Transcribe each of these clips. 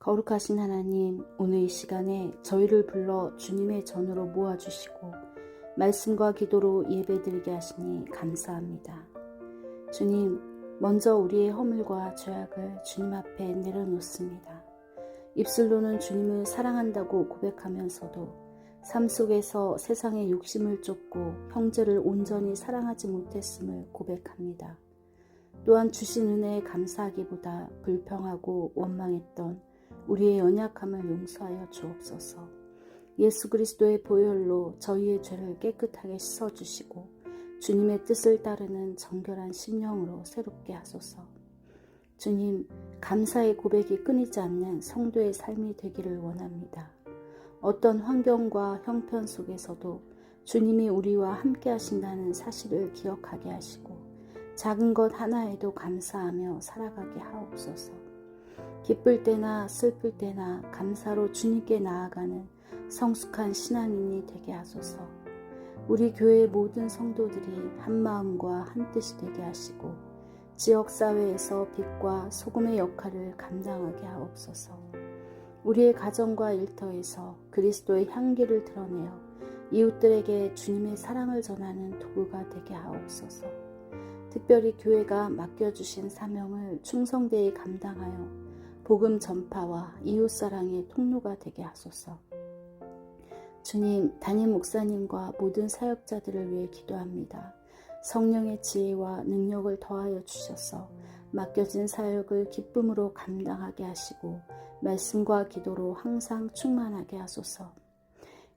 거룩하신 하나님, 오늘 이 시간에 저희를 불러 주님의 전으로 모아주시고 말씀과 기도로 예배드리게 하시니 감사합니다. 주님, 먼저 우리의 허물과 죄악을 주님 앞에 내려놓습니다. 입술로는 주님을 사랑한다고 고백하면서도 삶 속에서 세상의 욕심을 쫓고 형제를 온전히 사랑하지 못했음을 고백합니다. 또한 주신 은혜에 감사하기보다 불평하고 원망했던 우리의 연약함을 용서하여 주옵소서. 예수 그리스도의 보혈로 저희의 죄를 깨끗하게 씻어주시고 주님의 뜻을 따르는 정결한 심령으로 새롭게 하소서. 주님, 감사의 고백이 끊이지 않는 성도의 삶이 되기를 원합니다. 어떤 환경과 형편 속에서도 주님이 우리와 함께 하신다는 사실을 기억하게 하시고 작은 것 하나에도 감사하며 살아가게 하옵소서. 기쁠 때나 슬플 때나 감사로 주님께 나아가는 성숙한 신앙인이 되게 하소서. 우리 교회의 모든 성도들이 한 마음과 한 뜻이 되게 하시고 지역 사회에서 빛과 소금의 역할을 감당하게 하옵소서. 우리의 가정과 일터에서 그리스도의 향기를 드러내어 이웃들에게 주님의 사랑을 전하는 도구가 되게 하옵소서. 특별히 교회가 맡겨주신 사명을 충성되이 감당하여 복음 전파와 이웃 사랑의 통로가 되게 하소서. 주님, 담임 목사님과 모든 사역자들을 위해 기도합니다. 성령의 지혜와 능력을 더하여 주셔서 맡겨진 사역을 기쁨으로 감당하게 하시고 말씀과 기도로 항상 충만하게 하소서.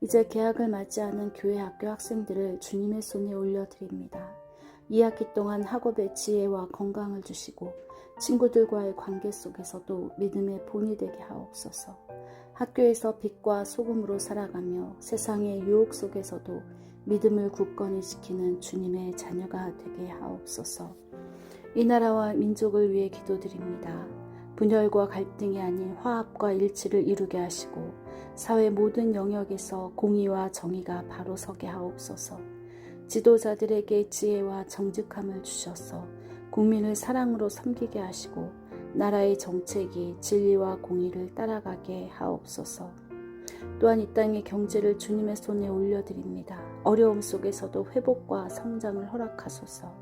이제 개학을 맞이하는 교회 학교 학생들을 주님의 손에 올려드립니다. 이 학기 동안 학업의 지혜와 건강을 주시고 친구들과의 관계 속에서도 믿음의 본이 되게 하옵소서. 학교에서 빛과 소금으로 살아가며 세상의 유혹 속에서도 믿음을 굳건히 지키는 주님의 자녀가 되게 하옵소서. 이 나라와 민족을 위해 기도드립니다. 분열과 갈등이 아닌 화합과 일치를 이루게 하시고 사회 모든 영역에서 공의와 정의가 바로 서게 하옵소서. 지도자들에게 지혜와 정직함을 주셔서 국민을 사랑으로 섬기게 하시고 나라의 정책이 진리와 공의를 따라가게 하옵소서. 또한 이 땅의 경제를 주님의 손에 올려드립니다. 어려움 속에서도 회복과 성장을 허락하소서.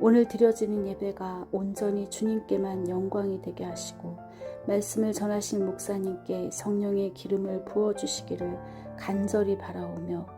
오늘 드려지는 예배가 온전히 주님께만 영광이 되게 하시고 말씀을 전하신 목사님께 성령의 기름을 부어 주시기를 간절히 바라오며